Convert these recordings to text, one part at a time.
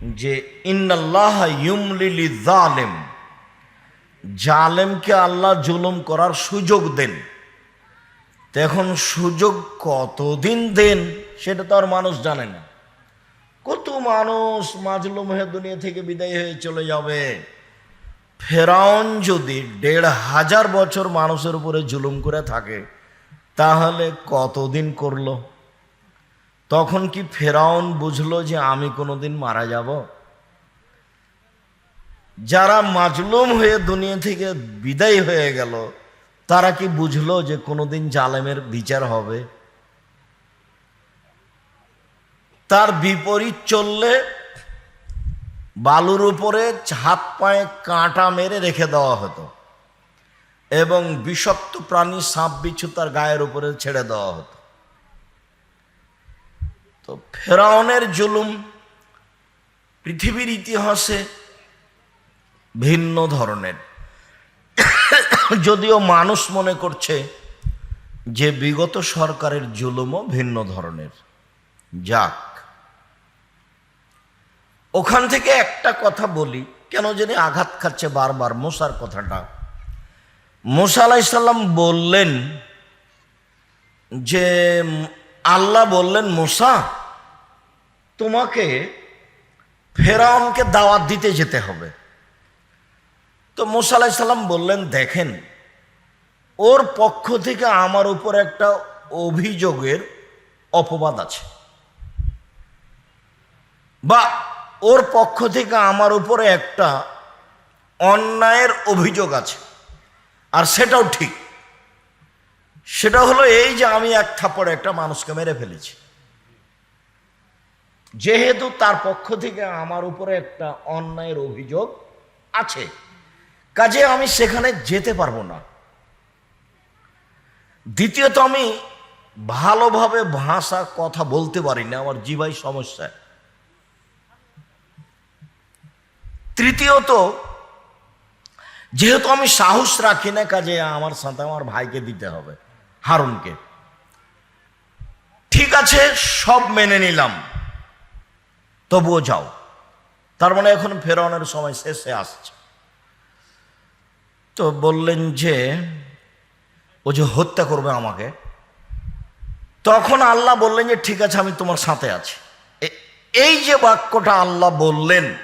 যে ইন্নাল্লাহ ইউমলিলি জালেম জালেমকে আল্লাহ জুলুম করার সুযোগ দেন। তো এখন সুযোগ কতদিন দেন সেটা তো আর মানুষ জানে না। কত মানুষ মাজলুম হয়ে দুনিয়া থেকে বিদায় হয়ে চলে যাবে। ফেরাউন যদি দেড় হাজার বছর মানুষের উপরে জুলুম করে থাকে, তাহলে কতদিন করল? তখন কি ফেরাউন বুঝলো যে আমি কোনোদিন মারা যাব? যারা মাজলুম হয়ে দুনিয়া থেকে বিদায় হয়ে গেল, তারা কি বুঝলো যে কোনোদিন জালেমের বিচার হবে? তার বিপরীত চললে বালুর উপরে হাত পায়ে কাঁটা মেরে রেখে দেওয়া হতো এবং বিষাক্ত প্রাণী সাপ বিচ্ছু তার গায়ের উপরে ছেড়ে দেওয়া হতো। তো ফেরাউনের জুলুম পৃথিবীর ইতিহাসে ভিন্ন ধরনের। যদিও মানুষ মনে করছে যে বিগত সরকারের জুলুমও ভিন্ন ধরনের। যাক, ওখান থেকে একটা কথা বলি, কেন জানি আঘাত খাচ্ছে বারবার মোসার কথাটা। মোসা আলাইসাল্লাম বললেন যে আল্লাহ বললেন, মোসা, তোমাকে ফেরাউনকে দাওয়াত দিতে যেতে হবে। তো মোসা আলাইসাল্লাম বললেন, দেখেন, ওর পক্ষ থেকে আমার উপর একটা অভিযোগের অপবাদ আছে। বা ওর পক্ষ থেকে আমার উপরে একটা অন্যায়ের অভিযোগ আছে, আর সেটাও ঠিক। সেটা হলো এই যে আমি এক থাপ্পড়ে একটা মানুষকে মেরে ফেলেছি। যেহেতু তার পক্ষ থেকে আমার উপরে একটা অন্যায়ের অভিযোগ আছে, কাজে আমি সেখানে যেতে পারব না। দ্বিতীয়ত আমি ভালোভাবে ভাষা কথা বলতে পারি না, আমার জীবাই সমস্যা। তৃতীয়ত, যেহেতু আমি সাহস রাখি না কাজে, আমার সাথে আমার ভাইকে দিতে হবে। হারুনকে। ঠিক আছে, সব মেনে নিলাম। তবুও যাও। তার মানে এখন ফেরানোর সময় শেষে আসছে। তো বললেন যে, ও যে হত্যা করবে আমাকে, তখন আল্লাহ বললেন যে, ঠিক আছে, আমি তোমার সাথে আছি। এই যে বাক্যটা আল্লাহ বললেন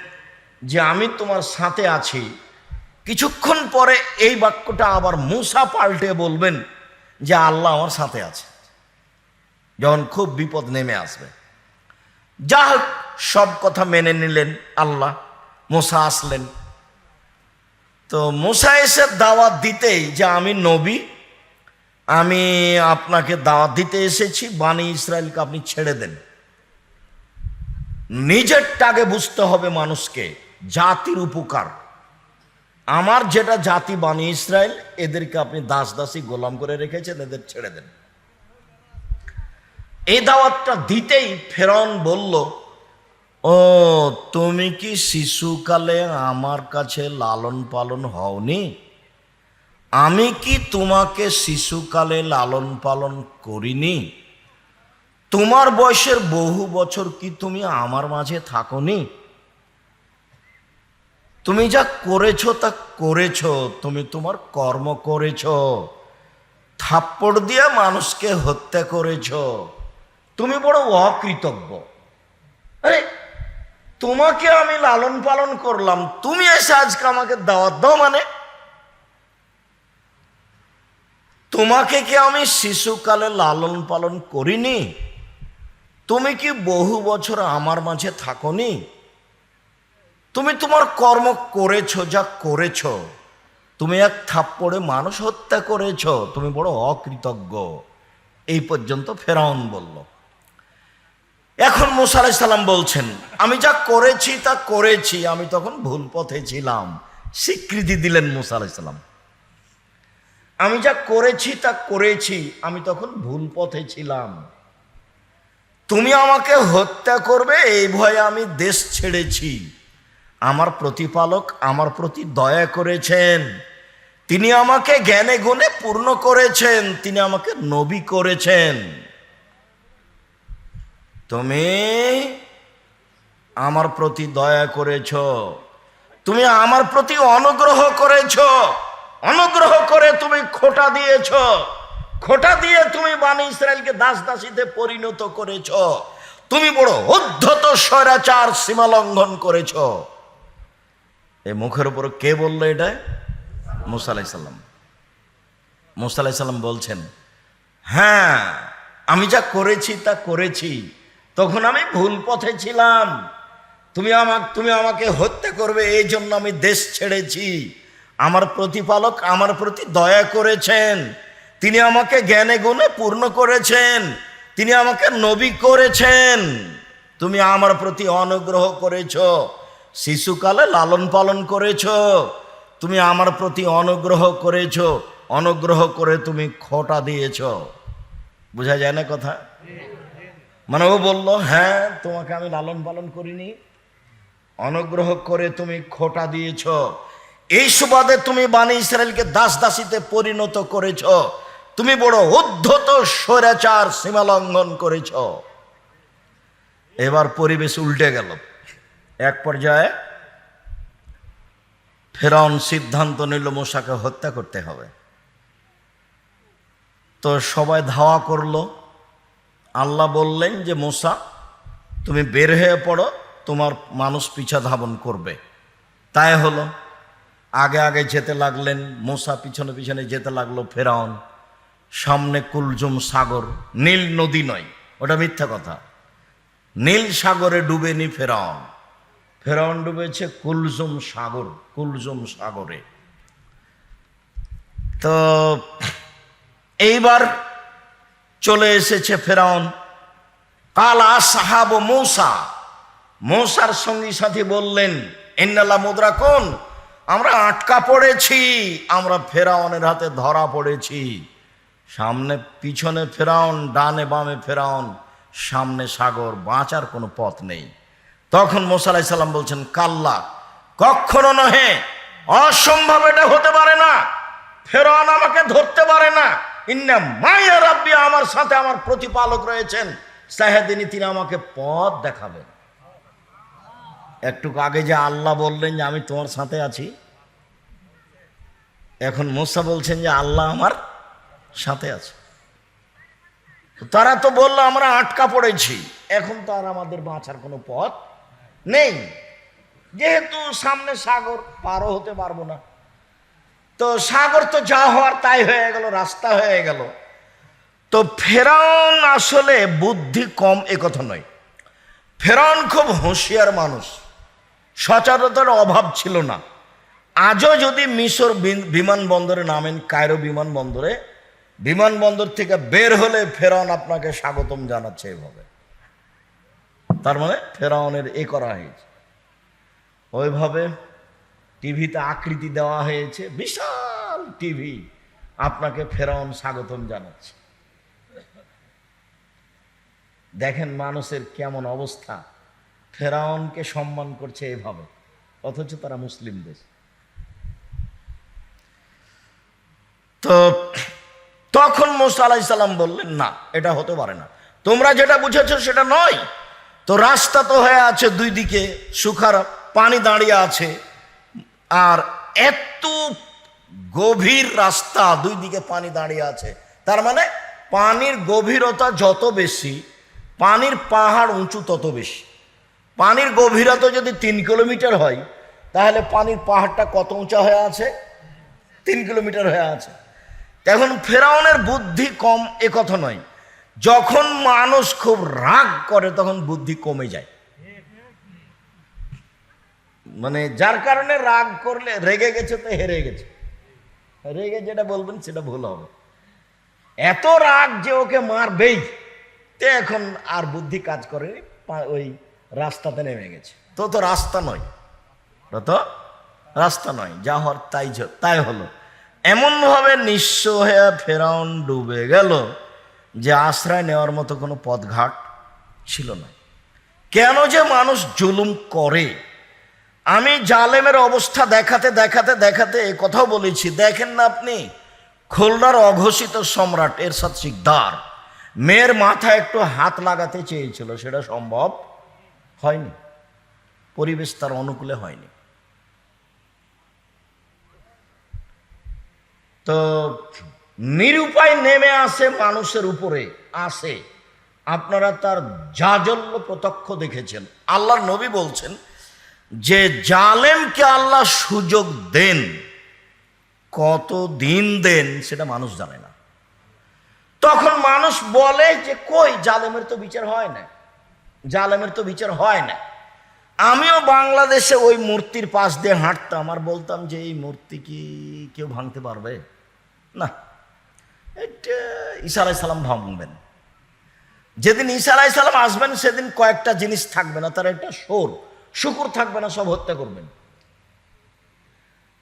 যে, আমি তোমার সাথে আছি। কিছুক্ষণ পরে এই বাক্যটা আবার মুসা পাল্টে বলবেন যে আল্লাহ আমার সাথে আছে। যখন খুব বিপদ নেমে আসবে। যা হোক, সব কথা মেনে নিলেন আল্লাহ, মোসা আসলেন। তো মোসা এসে দাওয়াত দিতেই যে আমি নবী, আমি আপনাকে দাওয়াত দিতে এসেছি বাণী ইসরায়েলকে আপনি ছেড়ে দেন। নিজেরটাকে বুঝতে হবে মানুষকে, জাতির উপকার। আমার যেটা জাতি বাণী ইসরায়েল, এদেরকে আপনি দাস দাসী গোলাম করে রেখেছেন, এদের ছেড়ে দেন। এই দাওয়াতটা দিতেই ফেরন বলল, ও, তুমি কি শিশুকালে আমার কাছে লালন পালন হওনি? আমি কি তোমাকে শিশুকালে লালন পালন করিনি? তোমার বয়সের বহু বছর কি তুমি আমার মাঝে থাকনি? তুমি যা করেছ তা করেছ, তুমি তোমার কর্ম করেছ। থাপ্পড় দিয়ে মানুষকে হত্যা করেছ। তুমি বড় অকৃতজ্ঞ। আরে, তোমাকে আমি লালন পালন করলাম, তুমি এসে আজকে আমাকে দাওয়াত দাও মানে? তোমাকে কি আমি শিশুকালে লালন পালন করিনি? তুমি কি বহু বছর আমার মাঝে থাকনি? তুমি তোমার কর্ম করেছ, যা করেছ, তুমি এক থাপ্পড়ে মানুষ হত্যা করেছ, তুমি বড় অকৃতজ্ঞ। এই পর্যন্ত ফেরাউন বলল। এখন মুসা আলাইহিস সালাম বলছেন, আমি যা করেছি তা করেছি, আমি তখন ভুল পথে ছিলাম। স্বীকৃতি দিলেন মুসা আলাইহিস সালাম। আমি যা করেছি তা করেছি, আমি তখন ভুল পথে ছিলাম। তুমি আমাকে হত্যা করবে, এই ভয়ে আমি দেশ ছেড়েছি। আমার প্রতিপালক আমার প্রতি দয়া করেছেন। তিনি আমাকে জ্ঞানে গুণে পূর্ণ করেছেন। তিনি আমাকে নবী করেছেন। তুমি আমার প্রতি দয়া করেছ। তুমি আমার প্রতি অনুগ্রহ করেছ। অনুগ্রহ করে তুমি খোটা দিয়েছ। খোটা দিয়ে তুমি বাণী ইসরায়েলকে দাস দাসীতে পরিণত করেছ। তুমি বড় অধ্যত স্বৈরাচার সীমা লঙ্ঘন করেছ। এই মুখের উপর কে বলল এটা? মুসা আলাইসাল্লাম মুসা আলাইসাল্লাম বলছেন হ্যাঁ আমি যা করেছি তা করেছি। তখন আমি ভুল পথে ছিলাম। তুমি আমাকে তুমি আমাকে হত্যা করবে, এই জন্য আমি দেশ ছেড়েছি। আমার প্রতিপালক আমার প্রতি দয়া করেছেন। তিনি আমাকে জ্ঞানে গুণে পূর্ণ করেছেন। তিনি আমাকে নবী করেছেন। তুমি আমার প্রতি অনুগ্রহ করেছ। শিশুকালে লালন পালন করেছ, তুমি আমার প্রতি অনুগ্রহ করেছ, অনুগ্রহ করে তুমি খোটা দিয়েছ। বোঝা যায় না কথা? মানে ও বলল হ্যাঁ তোমাকে আমি লালন পালন করিনি। অনুগ্রহ করে তুমি খোটা দিয়েছ। এই সুবাদে তুমি বাণী ইসরায়েলকে দাস দাসীতে পরিণত করেছ। তুমি বড় উদ্ধত স্বৈরাচার সীমা লঙ্ঘন করেছ। এবার পরিবেশ উল্টে গেল। এক পর্যায়ে ফেরাউন সিদ্ধান্ত নিল মশাকে হত্যা করতে হবে। তো সবাই ধাওয়া করল। আল্লাহ বললেন যে, মোসা, তুমি বের হয়ে পড়ো, তোমার মানুষ পিছা ধাবন করবে। তাই হলো। আগে আগে যেতে লাগলেন মোসা, পিছনে পিছনে যেতে লাগল ফেরাউন। সামনে কুলজুম সাগর, নীল নদী নয়, ওটা মিথ্যা কথা। নীল সাগরে ডুবেনি ফেরাউন। ফেরাউন ডুবেছে কুলজুম সাগর, কুলজুম সাগরে। তো এইবার চলে এসেছে ফেরাউন। কালা সাহাব মৌসা। মৌসার সঙ্গী সাথী বললেন এন্নালা মুদ্রা কোন? আমরা আটকা পড়েছি, আমরা ফেরাউনের হাতে ধরা পড়েছি। সামনে পিছনে ফেরাউন, ডানে বামে ফেরাউন, সামনে সাগর, বাঁচার কোনো পথ নেই। তখন মোসালাই সাল্লাম বলছেন, কাল্লা, কখনো নহে, অসম্ভব এটা হতে পারে না। ফেরাউন আমাকে ধরতে পারে না। ইন্না মায়া রাব্বি, আমার সাথে আমার প্রতিপালক রয়েছেন। সাহেদিনী তিনি আমাকে পথ দেখাবেন। একটু আগে যে আল্লাহ বললেন যে আমি তোমার সাথে আছি, এখন মোসা বলছেন যে আল্লাহ আমার সাথে আছে। তারা তো বলল, আমরা আটকা পড়েছি। এখন তো আর আমাদের বাঁচার কোনো পথ নেই। যেহেতু সামনে সাগর, পারও হতে পারব না। তো সাগর তো যা হওয়ার তাই হয়ে গেল, রাস্তা হয়ে গেল। তো ফেরাউন আসলে বুদ্ধি কম কথা নয়। ফেরাউন খুব হুঁশিয়ার মানুষ। সচেতনতার অভাব ছিল না। আজও যদি মিশর বিন- বিমানবন্দরে নামেন, কায়রো বিমানবন্দরে, বিমানবন্দর থেকে বের হলে ফেরাউন আপনাকে স্বাগতম জানাচ্ছে এভাবে। তার মানে ফেরাউনের এ করা হয়েছে। ওইভাবে টিভিতে আকৃতি দেওয়া হয়েছে, বিশাল টিভি। আপনাকে ফেরাউন স্বাগতম জানাচ্ছে। দেখেন মানুষের কেমন অবস্থা। ফেরাউনকে সম্মান করছে এভাবে, অথচ তারা মুসলিম দেশ। তো তখন মোসা আলাহি সাল্লাম বললেন, না, এটা হতে পারে না। তোমরা যেটা বুঝেছ সেটা নয়। তো রাস্তা তো হয়ে আছে দুই দিকে সুখার পানি দাঁড়িয়ে আছে। আর এত গভীর রাস্তা দুই দিকে পানি দাঁড়িয়ে আছে। তার মানে পানির গভীরতা যত বেশি, পানির পাহাড় উঁচু তত বেশি। পানির গভীরতা যদি তিন কিলোমিটার হয়, তাহলে পানির পাহাড়টা কত উঁচা হয়ে আছে? তিন কিলোমিটার হয়ে আছে। এখন ফেরাউনের বুদ্ধি কম, এ কথা নয়। যখন মানুষ খুব রাগ করে, তখন বুদ্ধি কমে যায়। মানে যার কারণে রাগ করলে, রেগে গেছে তো হেরে গেছে। রেগে যেটা বলবেন, সেটা ভুল হবে। এত রাগ যে ওকে মারবেই, তে এখন আর বুদ্ধি কাজ করেনি, পা- ওই রাস্তাতে নেমে গেছে। তো তো রাস্তা নয়। তো রাস্তা নয়, যা হর তাই তাই হলো। এমনভাবে নিঃস্ব হয়ে ফেরাউন ডুবে গেল। যে আশ্রয় নেওয়ার মতো কোনো পথঘাট ছিল না। কেন যে মানুষ জুলুম করে? আমি জালেমের অবস্থা দেখাতে দেখাতে দেখাতে এ কথাও বলেছি। দেখেন না আপনি, খুলনার অঘোষিত সম্রাট এরশাদ শিকদার মেয়ের মাথায় একটু হাত লাগাতে চেয়েছিল, সেটা সম্ভব হয়নি। পরিবেশ তার অনুকূলে হয়নি। তো নিরুপায় নেমে আসে মানুষের উপরে, আসে। আপনারা তার জাজল্য প্রত্যক্ষ দেখেছেন। আল্লাহর নবী বলছেন যে, জালেমকে আল্লাহ সুযোগ দেন। কত দিন দেন সেটা মানুষ জানে না। তখন মানুষ বলে যে, কই, জালেমের তো বিচার হয় না। জালেমের তো বিচার হয় না। আমিও বাংলাদেশে ওই মূর্তির পাশ দিয়ে হাঁটতাম আর বলতাম যে, এই মূর্তি কি কেউ ভাঙতে পারবে? না। এটা ঈসা আলাই সালাম ভাঙবেন। যেদিন ঈসা আলাই সালাম আসবেন, সেদিন কয়েকটা জিনিস থাকবে না। তার একটা সোর শুকুর থাকবে না, সব হত্যা করবেন।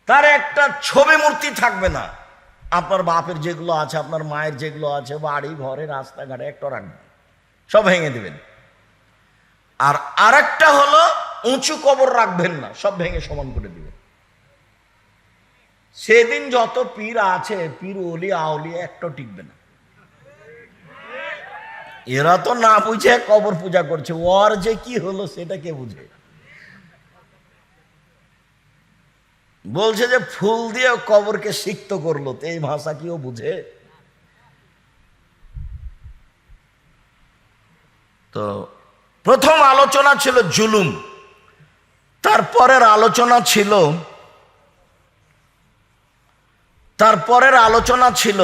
তার একটা ছবি মূর্তি থাকবে না। আপনার বাপের যেগুলো আছে, আপনার মায়ের যেগুলো আছে, বাড়ি, ঘরে, রাস্তাঘাটে, একটা রাখবেন সব ভেঙে দেবেন। আর আরেকটা হলো, উঁচু কবর রাখবেন না, সব ভেঙে সমান করে দিবেন। সেদিন যত পীর আছে, পীর, ওলি, আউলি, একটা টিকবে না। এরা তো না বুঝে কবর পূজা করছে। ওর যে কি হলো সেটা কে বুঝে? বলছে যে, ফুল দিয়ে কবরকে সিক্ত করল, তো এই ভাষা কি ও বুঝে? তো প্রথম আলোচনা ছিল জুলুম। তারপরের আলোচনা ছিল তারপরের আলোচনা ছিল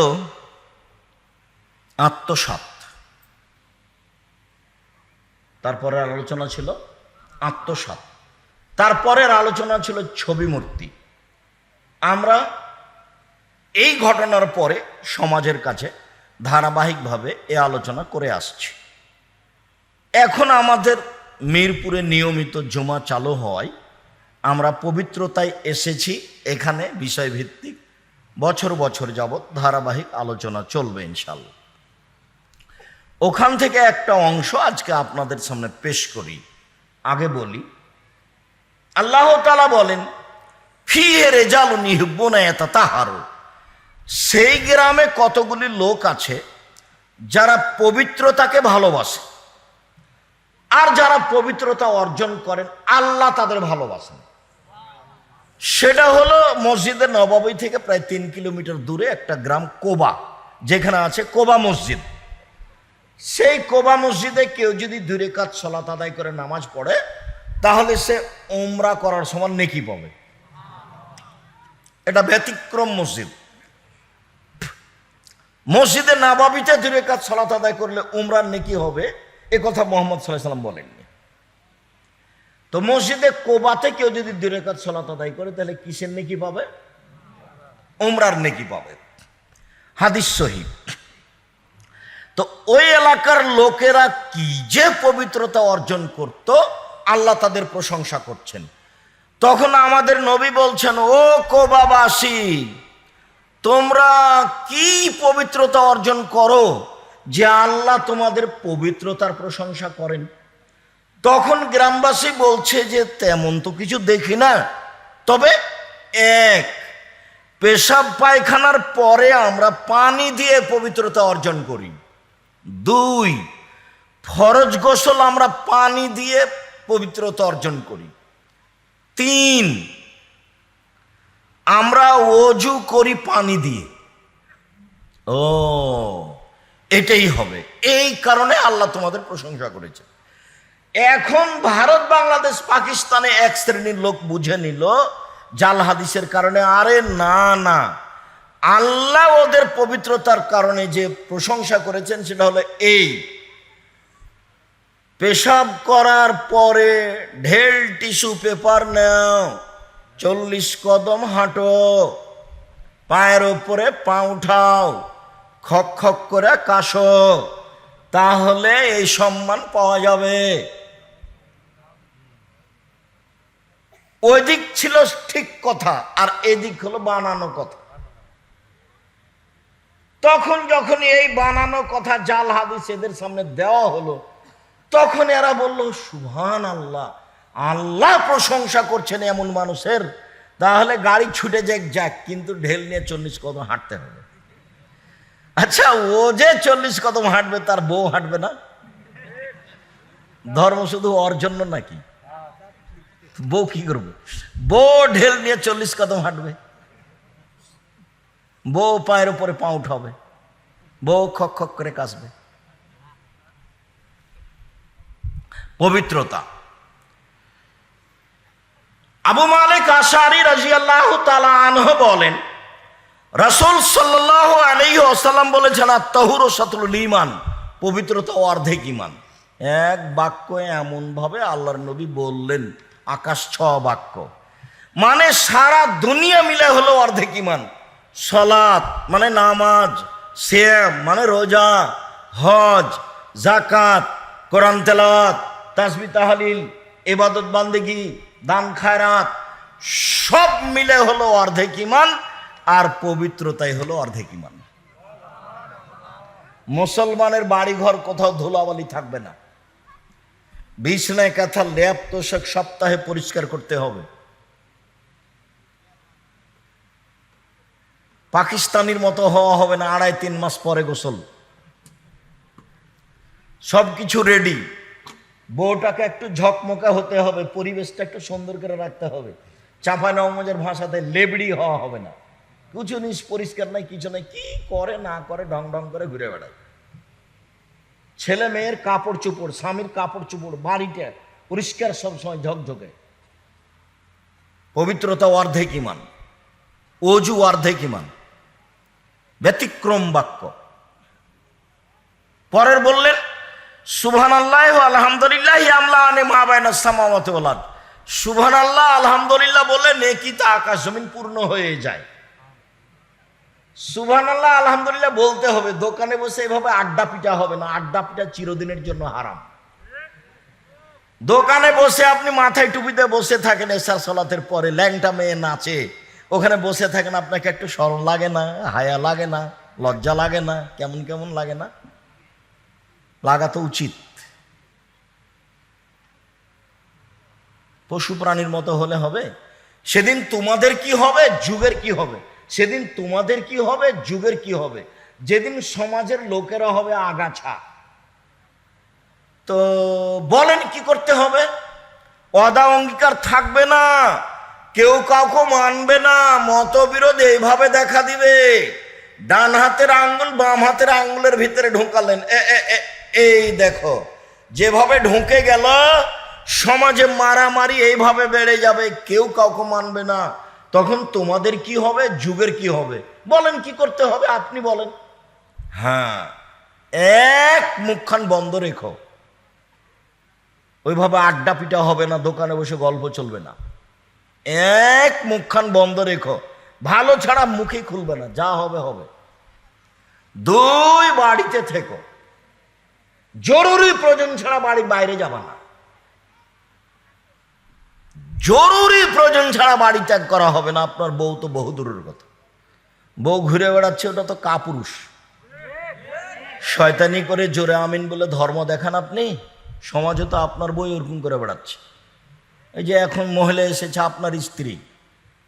আত্মসাত তারপরের আলোচনা ছিল আত্মসাত তারপরের আলোচনা ছিল ছবি মূর্তি। আমরা এই ঘটনার পরে সমাজের কাছে ধারাবাহিকভাবে এ আলোচনা করে আসছি। এখন আমাদের মিরপুরে নিয়মিত জমা চালু হওয়ায় আমরা পবিত্রতায় এসেছি। এখানে বিষয়ভিত্তিক বছর বছর যাবৎ ধারাবাহিক আলোচনা চলবে ইনশাল্লাহ ওখান থেকে একটা অংশ আজকে আপনাদের সামনে পেশ করি। আগে বলি, আল্লাহ তালা বলেন ফিয়ে রেজাল নিহব্বনায়তা তাহারো সেই গ্রামে কতগুলি লোক আছে যারা পবিত্রতাকে ভালোবাসে আর যারা পবিত্রতা অর্জন করেন, আল্লাহ তাদের ভালোবাসেন। সেটা হলো মসজিদের নবাবী থেকে প্রায় তিন কিলোমিটার দূরে একটা গ্রাম কোবা, যেখানে আছে কোবা মসজিদ। সেই কোবা মসজিদে কেউ যদি দূরে কাজ সলাত আদায় করে নামাজ পড়ে, তাহলে সে ওমরা করার সমান নেকি পাবে। এটা ব্যতিক্রম মসজিদ। মসজিদে নাবাবিতে দূরে কাজ সলাত আদায় করলে উমরার নেকি হবে, এ কথা মোহাম্মদ সাল্লাহ সাল্লাম বলেননি। তো মসজিদে কোবাতে কেউ যদি দূরে কাজ সলাত আদায় করে, তাহলে কিসের নেকি পাবে? ওমরার নেকি পাবে। হাদিস শহীদ তো ওই এলাকার লোকেরা কি যে পবিত্রতা অর্জন করত, আল্লাহ তাদের প্রশংসা করছেন। তখন আমাদের নবী বলছেন, ও কোবাবাসী, তোমরা কি পবিত্রতা অর্জন করো, যে আল্লাহ তোমাদের পবিত্রতার প্রশংসা করেন? তখন গ্রামবাসী বলছে যে, তেমন তো কিছু দেখি না। তবে এক, পেশাব পায়খানার পরে আমরা পানি দিয়ে পবিত্রতা অর্জন করি। দুই, ফরজ গোসল আমরা পানি দিয়ে পবিত্রতা অর্জন করি। তিন, আমরা অজু করি পানি দিয়ে। ও, এটাই হবে। এই কারণে আল্লাহ তোমাদের প্রশংসা করেছে এখন ভারত, বাংলাদেশ, পাকিস্তানে এক শ্রেণির লোক বুঝে নিল, জাল হাদিসের কারণে আরে না না। আল্লাহ ওদের পবিত্রতার কারণে যে প্রশংসা করেছেন সেটা হলো এই। পেশাব করার পরে ঢেল টিস্যু পেপার নাও, চল্লিশ কদম হাঁটো, পায়ের ওপরে পা উঠাও, খক খক করে কাশো, তাহলে এই সম্মান পাওয়া যাবে। ওই দিক ছিল ঠিক কথা, আর এদিক হলো বানানো কথা। তখন যখন এই বানানো কথা জাল হাদিস এদের সামনে দেওয়া হলো, তখন এরা বলল সুহান আল্লাহ আল্লাহ প্রশংসা করছেন এমন মানুষের। তাহলে গাড়ি ছুটে যাক যাক, কিন্তু ঢেল নিয়ে চল্লিশ কদম হাঁটতে হবে। আচ্ছা ও যে চল্লিশ কদম হাঁটবে, তার বউ হাঁটবে না? ধর্ম শুধু ওর জন্য নাকি? বউ কি করবে? বউ ঢেল নিয়ে চল্লিশ কদম হাঁটবে। বউ পায়ের উপরে পা উঠাবে। বউ খক খক করে কাশবে পবিত্রতা। আবু মালিক আশারি রাজিয়াল্লাহ তালা আনহ বলেন, রাসূল সাল্লাহ আলাইহি আসাল্লাম বলেছেন আত্মাহুর ও সাতুল ইমান পবিত্রতা অর্ধেক ইমান এক বাক্য এমনভাবে আল্লাহর নবী বললেন। আকাশ ছ বাক্য। মানে সারা দুনিয়া মিলে হলো অর্ধেক ইমান সলাত মানে নামাজ শ্যাম মানে রোজা, হজ জাকাত কোরআন তেলাওয়াত, তাসবি তাহালিল এবাদত বান্দেগি, দান খায়রাত, সব মিলে হলো অর্ধেক ইমান আর পবিত্রতাই হলো অর্ধেক ইমান মুসলমানের বাড়িঘর কোথাও ধুলাবালি থাকবে না। বিছনায় কাঁথা ল্যাপ তোষক সপ্তাহে পরিষ্কার করতে হবে। পাকিস্তানির মতো হওয়া হবে না, আড়াই তিন মাস পরে গোসল। সব কিছু রেডি বউটাকে একটু ঝকমকা হতে হবে, পরিবেশটা একটু সুন্দর করে রাখতে হবে। চাঁপা নবমজের ভাষাতে লেবড়ি হওয়া হবে না। কিছু জিনিস পরিষ্কার নাই, কিছু নাই, কি করে না করে ঢং ঢং করে ঘুরে বেড়ায়। ছেলে মেয়ের কাপড় চোপড়, স্বামীর কাপড় চোপড় বাড়িটা পরিষ্কার সবসময় ঝকঝকে। পবিত্রতা অর্ধেক ইমান, অজু অর্ধেক ইমান, ব্যতিক্রম বাক্য। পরের বললেন সুবহান আল্লাহ আলহামদুলিল্লাহ আমলা আনে মা বাইনা সামাওয়াতে সুবহান আল্লাহ আলহামদুলিল্লাহ বললে নেকিতে আকাশ জমিন পূর্ণ হয়ে যায়। সুবহান আল্লাহ আলহামদুলিল্লাহ বলতে হবে, দোকানে বসে এভাবে আড্ডা পিটা হবে না, আড্ডা পিটা চিরদিনের জন্য হারাম। দোকানে বসে আপনি মাথায় টুপিতে বসে থাকেন, এসার সলাতের পরে ল্যাংটা মেয়ে নাচে, ওখানে বসে থাকেন, আপনাকে একটু স্মরণ লাগে না, হায়া লাগে না, লজ্জা লাগে না, কেমন কেমন লাগে না? লাগা তো উচিত। পশু প্রাণীর মতো হলে হবে। সেদিন তোমাদের কি হবে, যুগের কি হবে? সেদিন তোমাদের কি হবে, যুগের কি হবে? যেদিন সমাজের লোকেরা হবে আগাছা। তো বলেন কি করতে হবে? অদা অঙ্গীকার থাকবে না, কেউ কাউকে মানবে না, মতবিরোধ এইভাবে দেখা দিবে। ডান হাতের আঙ্গুল বাম হাতের আঙ্গুলের ভিতরে ঢোকালেন। এই দেখো, যেভাবে ঢুকে গেল, সমাজে মারামারি এইভাবে বেড়ে যাবে, কেউ কাউকে মানবে না। তখন তোমাদের কি হবে? যুগের কি হবে? বলেন কি করতে হবে? আপনি বলেন। হ্যাঁ এক মুখখান বন্ধ রেখো। ওইভাবে আড্ডা পিটা হবে না দোকানে বসে গল্প চলবে না। এক মুখখান বন্ধ রেখো। ভালো ছাড়া মুখে খুলবে না যা হবে হবে। দুই বাড়িতে থেকো। জরুরি প্রয়োজন ছাড়া বাড়ি বাইরে যাবা না। জরুরি প্রয়োজন ছাড়া বাড়ি ত্যাগ করা হবে না। আপনার বউ তো বহু দূরের কথা। বউ ঘুরে বেড়াচ্ছে, ওটা তো কাপুরুষ। শয়তানি করে জোরে আমিন বলে ধর্ম দেখান আপনি, সমাজে তো আপনার বই ওরকম করে বেড়াচ্ছে। এই যে এখন মহিলা এসেছে আপনার স্ত্রী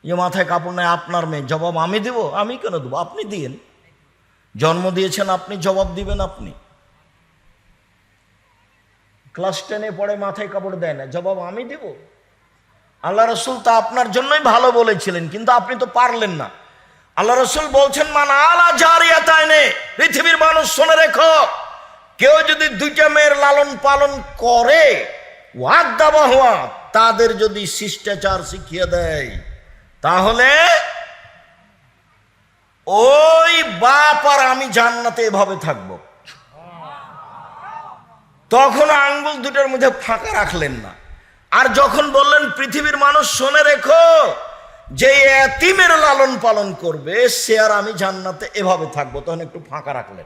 যে মাথায় কাপড় নেয়, আপনার মেয়ে, জবাব আমি দেব? আমি কেন দেবো? আপনি দিয়েন। জন্ম দিয়েছেন, আপনি জবাব দিবেন আপনি। ক্লাস টেনে পড়ে মাথায় কাপড় দেয় না, জবাব আমি দেব? আল্লাহ রসুল তা আপনার জন্যই ভালো বলেছিলেন, কিন্তু আপনি তো পারলেন না। আল্লাহ রসুল বলছেন, মান আলা জারিয়া তাইনে পৃথিবীর মানুষ শুনে রেখো, কেউ যদি দুইটা মেয়ের লালন পালন করে হওয়া তাদের যদি শিষ্টাচার শিখিয়ে দেয়, তাহলে ওই বাপ আর আমি জান্নাতে এভাবে থাকব। তখন আঙ্গুল দুটোর মধ্যে ফাঁকা রাখলেন না। আর যখন বললেন, পৃথিবীর মানুষ শোনে রেখো, যে এতিমের লালন পালন করবে, সে আর আমি জান্নাতে এভাবে থাকব। তখন একটু ফাঁকা রাখলেন।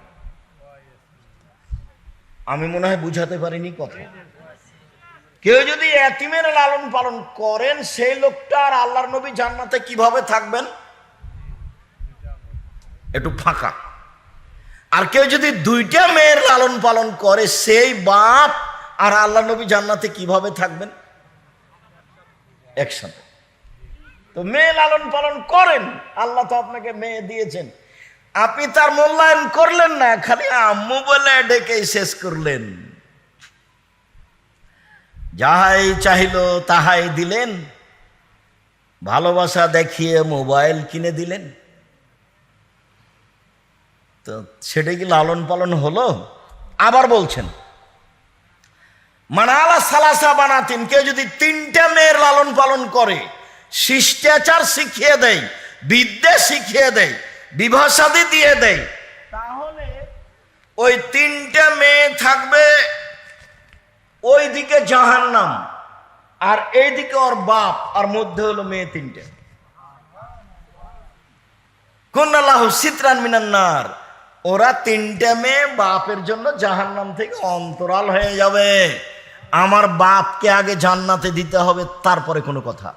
আমি মনে হয় বুঝাতে পারিনি কথা। কেউ যদি এতিমের লালন পালন করেন, সেই লোকটা আর আল্লাহর নবী জান্নাতে কীভাবে থাকবেন? একটু ফাঁকা। আর কেউ যদি দুইটা মেয়ের লালন পালন করে, সেই বাপ আর আল্লাহ নবী জান্নাতে কীভাবে থাকবেন? একসাথে। তো মেয়ে লালন পালন করেন, আল্লাহ তো আপনাকে মেয়ে দিয়েছেন। আপনি তার মূল্যায়ন করলেন না, খালি আম্মু বলে ডেকে শেষ করলেন। যাহাই চাহিল তাহাই দিলেন, ভালোবাসা দেখিয়ে মোবাইল কিনে দিলেন। তো সেটা কি লালন পালন হলো? আবার বলছেন। মানালা সালাসা বানাতিন, কেউ যদি তিনটা মেয়ের লালন পালন করে, শিষ্টাচার শিখিয়ে দেয়, বিদ্যা শিখিয়ে দেয় বিভাষাদি দিয়ে দেয়, তাহলে ওই তিনটা মেয়ে থাকবে ওই ওইদিকে জাহান্নাম, আর এইদিকে ওর বাপ, আর মধ্যে হলো মেয়ে তিনটে। কন্যালাহ সিতরান মিনান্নার ওরা তিনটে মেয়ে বাপের জন্য জাহান্নাম থেকে অন্তরাল হয়ে যাবে। আমার বাপকে আগে জান্নাতে দিতে হবে, তারপরে কোনো কথা।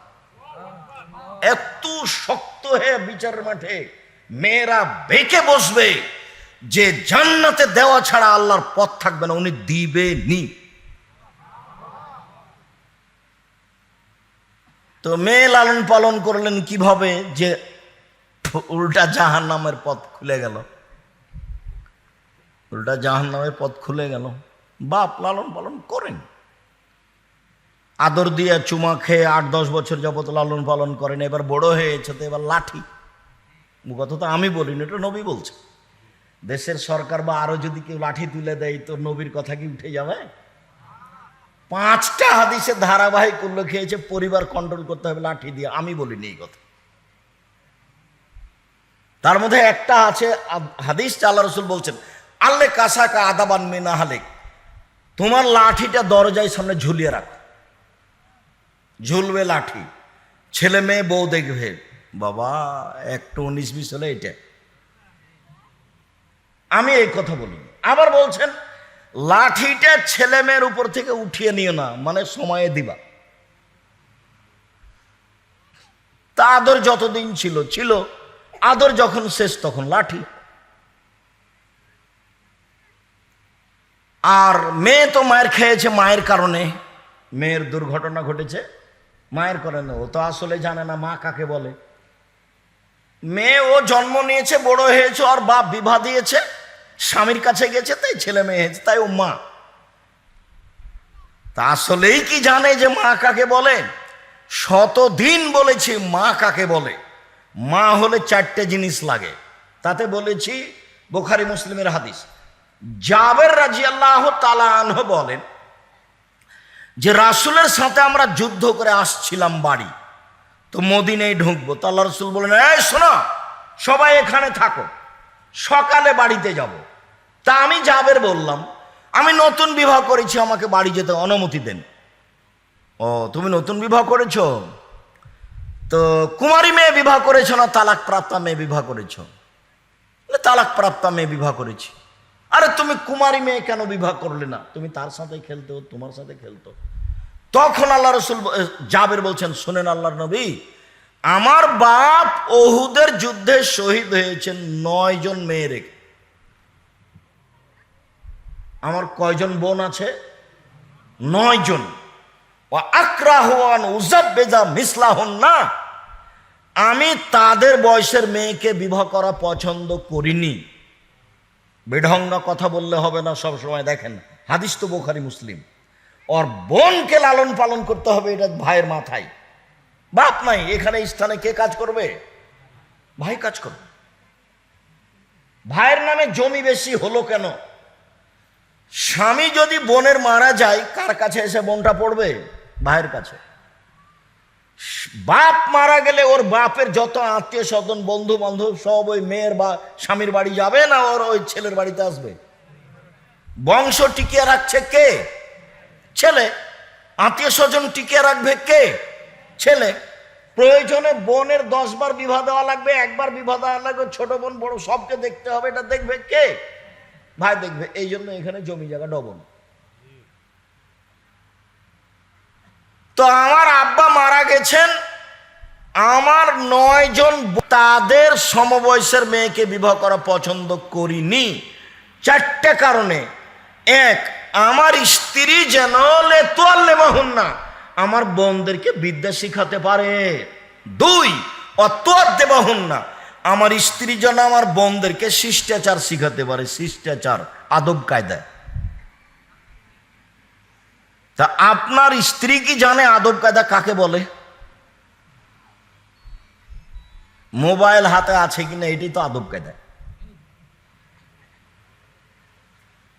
এত শক্ত হয়ে বিচার মাঠে মেয়েরা বেঁকে বসবে, যে জান্নাতে দেওয়া ছাড়া আল্লাহর পথ থাকবে না, উনি দিবে নি তো মেয়ে লালন পালন করলেন কীভাবে, যে উল্টা জাহান নামের পথ খুলে গেল। উল্টা জাহান নামের পথ খুলে গেল। বাপ লালন পালন করেন। আদর দিয়ে চুমা খেয়ে আট, দশ বছর যাবত লালন পালন করেন, এবার বড় হয়েছে তো এবার লাঠি। কথা তো আমি বলিনি, এটা নবী বলছে। দেশের সরকার বা আরও যদি কেউ লাঠি তুলে দেয় তো নবীর কথা কি উঠে যাবে? পাঁচটা হাদিসে ধারাবাহিক উল্লেখ খেয়েছে, পরিবার কন্ট্রোল করতে হবে লাঠি দিয়ে। আমি বলিনি এই কথা। তার মধ্যে একটা আছে হাদিস আল্লাহ রসুল বলছেন, আল্লে কাসাকা আদাবান মিনা হালেক তোমার লাঠিটা দরজায় সামনে ঝুলিয়ে রাখো। ঝুলবে লাঠি। ছেলে মেয়ে বউ দেখবে। বাবা, একটু উনিশ বিশ হলে এটা। আমি এই কথা বলি। আবার বলছেন, লাঠিটা ছেলে মেয়ের উপর থেকে উঠিয়ে নিও না মানে সময়ে দিবা। তা আদর যতদিন ছিল ছিল। আদর যখন শেষ, তখন লাঠি। আর মেয়ে তো মায়ের খেয়েছে, মায়ের কারণে। মেয়ের দুর্ঘটনা ঘটেছে। মায়ের করে না, ও তো আসলে জানে না মা কাকে বলে। মেয়ে, ও জন্ম নিয়েছে, বড় হয়েছে আর বাপ বিবাহ দিয়েছে, স্বামীর কাছে গেছে, তাই ছেলে মেয়ে হয়েছে, তাই ও মা। তা আসলেই কি জানে যে মা কাকে বলে? শতদিন বলেছি মা কাকে বলে। মা হলে চারটে জিনিস লাগে। তাতে বলেছি, বোখারি মুসলিমের হাদিস, জাবের রাজি আল্লাহ তালাহ বলেন যে রাসুলের সাথে আমরা যুদ্ধ করে আসছিলাম বাড়ি, তো মদিনেই ঢুকবো। তো আল্লাহ রসুল বলেন এই শোনো, সবাই এখানে থাকো, সকালে বাড়িতে যাব। তা আমি যাবের বললাম, আমি নতুন বিবাহ করেছি, আমাকে বাড়ি যেতে অনুমতি দেন। ও, তুমি নতুন বিবাহ করেছ? তো কুমারী মেয়ে বিবাহ করেছ না তালাক প্রাপ্তা মেয়ে বিবাহ করেছ? তালাক প্রাপ্তা মেয়ে বিবাহ করেছি। আরে তুমি কুমারী মেয়ে কেন বিবাহ করলে না? তুমি তার সাথে খেলতো, তোমার সাথে খেলতো। তখন আল্লাহ রসুল জাবের বলছেন, শুনেন আল্লাহর নবী, আমার বাপ ওহুদের যুদ্ধে শহীদ হয়েছেন নয় জন মেয়ে রেখে আমার কয়জন বোন আছে? নয় জন। উজাবেজা মিসলাহন না আমি তাদের বয়সের মেয়েকে বিবাহ করা পছন্দ করিনি। বেঢঙ্গা কথা বললে হবে না, সব সময় দেখেন। হাদিস তো বোখারি মুসলিম। ওর বোনকে লালন পালন করতে হবে, এটা ভাইয়ের মাথায়। বাপ নাই, এখানে স্থানে কে কাজ করবে? ভাই কাজ করবে। ভাইয়ের নামে জমি বেশি হলো কেন? স্বামী যদি বোনের মারা যায়, কার কাছে এসে বোনটা পড়বে? ভাইয়ের কাছে। বাপ মারা গেলে ওর বাপের যত আত্মীয় স্বজন বন্ধু বান্ধব সব ওই মেয়ের বা স্বামীর বাড়ি যাবে না ওর ওই ছেলের বাড়িতে আসবে? বংশ টিকিয়ে রাখছে কে? ছেলে। আত্মীয় স্বজন টিকিয়ে রাখবে কে? ছেলে। প্রয়োজনে বোনের দশ বার বিবাহ দেওয়া লাগবে, একবার বিবাহ দেওয়া লাগবে, ছোট বোন, বড়, সবকে দেখতে হবে, এটা দেখবে কে? ভাই, দেখবে এই জন্য এখানে জমি জায়গা ডবল। তো আমার আব্বা মারা গেছেন। আমার নয় জন তাদের সমবয়সের মেয়েকে বিবাহ করা পছন্দ করিনি। চারটে কারণে। এক, আমার স্ত্রী যেন লেতোয়াল্লে না আমার বোনদেরকে বিদ্যা শিখাতে পারে। দুই অতোয়ার দেবাহুন না আমার স্ত্রী যেন আমার বোনদেরকে শিষ্টাচার শিখাতে পারে। শিষ্টাচার আদব কায়দায় তা আপনার স্ত্রী কি জানে আদব কায়দা কাকে বলে? মোবাইল হাতে আছে কিনা এটাই তো আদব কায়দা।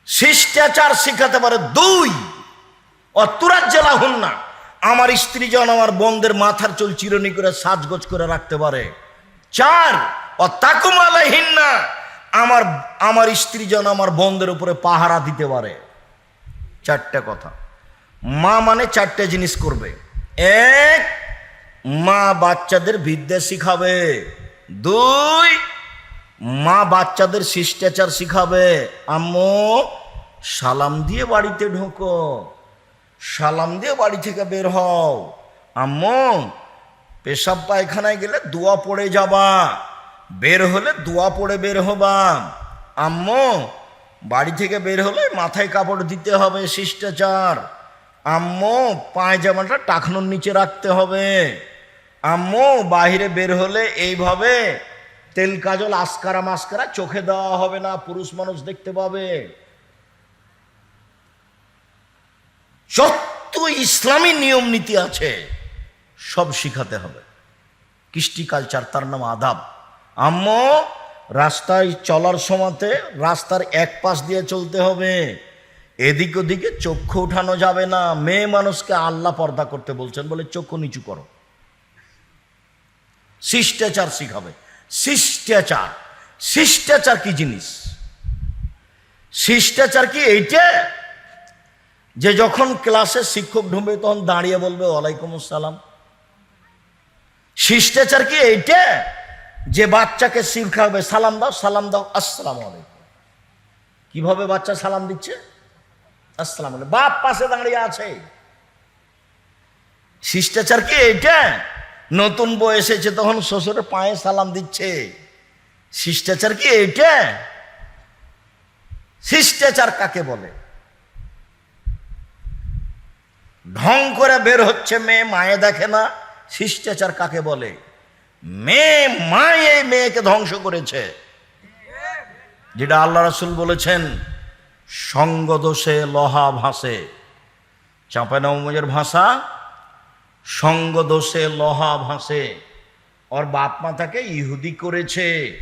শিষ্টাচার শিখাতে পারে দুই অতুরাজ জেলা হন না আমার স্ত্রী যেন আমার বন্ধের মাথার চুল চিরনি করে সাজগোজ করে রাখতে পারে। চার ও তাকুমালাহীন না আমার আমার স্ত্রী যেন আমার বন্ধের উপরে পাহারা দিতে পারে। চারটে কথা। মা মানে চারটে জিনিস করবে। এক, মা বাচ্চাদের বিদ্যা শিখাবে। দুই, মা বাচ্চাদের শিষ্টাচার শিখাবে। আম্মু, সালাম দিয়ে বাড়িতে ঢোকো। সালাম দিয়ে বাড়ি থেকে বের হও। আম্মু, পেশাব পায়খানায় গেলে দোয়া পড়ে যাবা। বের হলে দোয়া পড়ে বের হবা। আম্মু, বাড়ি থেকে বের হলে মাথায় কাপড় দিতে হবে শিষ্টাচার। আম্মু, পায়জামাটা টাকনোর নিচে রাখতে হবে। আম্মু বাইরে বের হলে এইভাবে তেল, কাজল, আসকারা মাস্কারা চোখে দেওয়া হবে না, পুরুষ মানুষ দেখতে পাবে। যত ইসলামী নিয়ম নীতি আছে, সব শিখাতে হবে। কৃষ্টি কালচার, তার নাম আদাব। আম্মু, রাস্তায় চলার সময়তে রাস্তার এক পাশ দিয়ে চলতে হবে। এদিক ওদিকে চক্ষু উঠানো যাবে না। মেয়ে মানুষকে আল্লাহ পর্দা করতে বলছেন বলে চক্ষু নিচু করো। শিষ্টাচার শিখাবে। শিষ্টাচার। শিষ্টাচার কি জিনিস? শিষ্টাচার কি এইটা? যে যখন ক্লাসে শিক্ষক ঢুকবে তখন দাঁড়িয়ে বলবে, ওয়ালাইকুম আসসালাম। শিষ্টাচার কি এইটা? যে বাচ্চাকে শিখাবে, সালাম দাও সালাম দাও, আসসালাম আলাইকুম। কীভাবে বাচ্চা সালাম দিচ্ছে? আসসালাম বাপ পাশে দাঁড়িয়ে আছে। শিষ্টাচার কি এইটা? নতুন বউ এসেছে, তখন শ্বশুরের পায়ে সালাম দিচ্ছে। শিষ্টাচার কি এইটা? শিষ্টাচার কাকে বলে? ঢং করে বের হচ্ছে মেয়ে, মায়ে দেখে না। শিষ্টাচার কাকে বলে? মেয়ে মায়ে মেয়েকে ধ্বংস করেছে। যেটা আল্লাহ রাসুল বলেছেন সঙ্গদোষে লহা ভাসে। চাঁপানমের ভাষা সঙ্গদোষে লহা ভাসে। ওর বাপ মা তাকে ইহুদি করেছে।